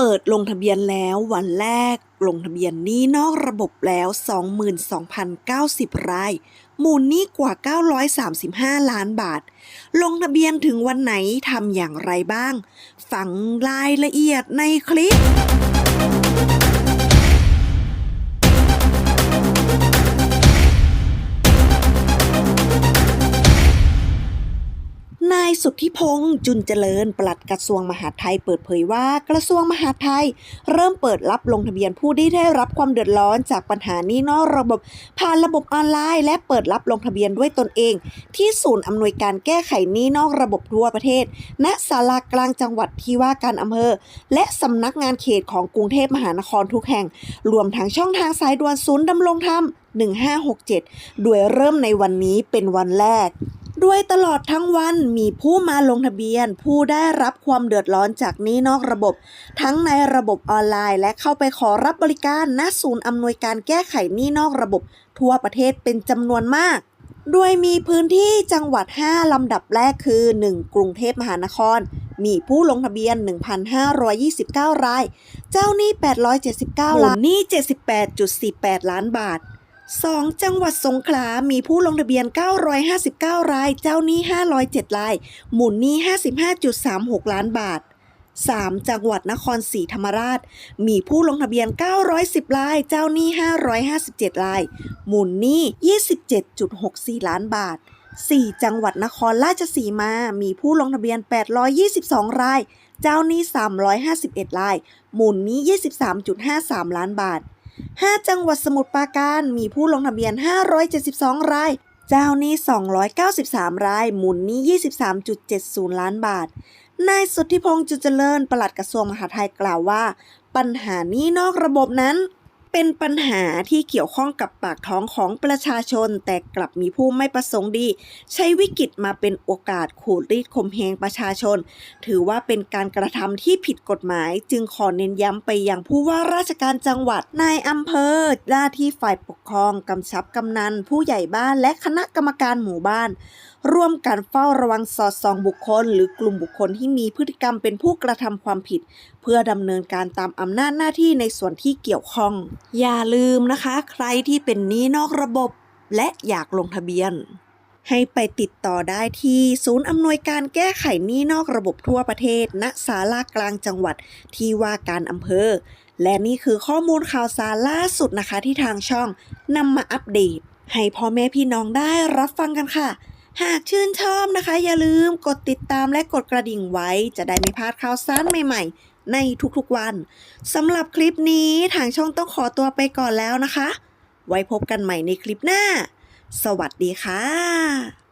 เปิดลงทะเบียนแล้ววันแรก ลงทะเบียนนี้นอกระบบแล้ว 22,090 ราย มูลนี้กว่า 935 ล้านบาท ลงทะเบียนถึงวันไหนทำอย่างไรบ้างฟังรายละเอียดในคลิปายสุทธิพงษ์จุนเจริญ ปลัดกระทรวงมหาดไทยเปิดเผยว่ากระทรวงมหาดไทย เริ่มเปิดรับลงทะเบียนผู้ที่ได้รับความเดือดร้อนจากปัญหานี้นอกระบบผ่านระบบออนไลน์ และเปิดรับลงทะเบียนด้วยตนเอง ที่ศูนย์อำนวยการแก้ไขนี้นอกระบบทั่วประเทศ ณศาลากลางจังหวัดที่ว่าการอำเภอ และสำนักงานเขตของกรุงเทพมหานครทุกแห่ง รวมทั้งช่องทางสายด่วนศูนย์ดำรงธรรม1567 โดยเริ่มในวันนี้เป็นวันแรก ด้วยตลอดทั้งวันมีผู้มาลงทะเบียน ผู้ได้รับความเดือดร้อนจากนี้นอกระบบ ทั้งในระบบออนไลน์ และเข้าไปขอรับบริการณศูนย์อำนวยการแก้ไขนี้นอกระบบ ทั่วประเทศเป็นจำนวนมากโดยมีพื้นที่จังหวัด 5 ลำดับแรกคือ 1. กรุงเทพมหานคร มีผู้ลงทะเบียน 1,529 ราย เจ้าหนี้ 879ล้านหนี้ 78.48 ล้านบาท 2. จังหวัดสงขลา มีผู้ลงทะเบียน 959 ราย เจ้าหนี้ 507 ราย หมุนหนี้ 55.36 ล้านบาท 3. จังหวัดนครศรีธรรมราช มีผู้ลงทะเบียน 910 ราย เจ้าหนี้ 557 ราย หมุนหนี้ 27.64 ล้านบาท 4. จังหวัดนครราชสีมา มีผู้ลงทะเบียน 822 ราย เจ้าหนี้ 351 ราย หมุนหนี้ 23.53 ล้านบาท 5 จังหวัดสมุทรปราการมีผู้ลงทะเบียน 572 ราย เจ้าหนี้ 293 ราย หมุนหนี้ 23.70 ล้านบาท นายสุทธิพงษ์จุเจริญปลัดกระทรวงมหาดไทยกล่าวว่า ปัญหานี้นอกระบบนั้น เป็นปัญหาที่เกี่ยวข้องกับปากท้องของประชาชน แต่กลับมีผู้ไม่ประสงค์ดี ใช้วิกฤตมาเป็นโอกาสขูดรีดข่มเหงประชาชน ถือว่าเป็นการกระทำที่ผิดกฎหมาย จึงขอเน้นย้ำไปยังผู้ว่าราชการจังหวัดนายอำเภอหน้าที่ฝ่ายปกครองกำชับกำนัน ผู้ใหญ่บ้านและคณะกรรมการหมู่บ้าน ร่วมกันเฝ้าระวังสอดส่องบุคคล หรือกลุ่มบุคคลที่มีพฤติกรรมเป็นผู้กระทำความผิด เพื่อดำเนินการตามอำนาจหน้าที่ในส่วนที่เกี่ยวข้องอย่าลืมนะคะ ใครที่เป็นหนี้นอกระบบและอยากลงทะเบียน ให้ไปติดต่อได้ที่ศูนย์อำนวยการแก้ไขหนี้นอกระบบทั่วประเทศ ณศาลากลางจังหวัดที่ว่าการอำเภอ และนี่คือข้อมูลข่าวสารล่าสุดนะคะที่ทางช่องนำมาอัปเดต ให้พ่อแม่พี่น้องได้รับฟังกันค่ะ หากชื่นชอบนะคะ อย่าลืมกดติดตามและกดกระดิ่งไว้ จะได้ไม่พลาดข่าวสารใหม่ๆ ในทุกๆวันสำหรับคลิปนี้ทางช่องต้องขอตัวไปก่อนแล้วนะคะ ไว้พบกันใหม่ในคลิปหน้า สวัสดีค่ะ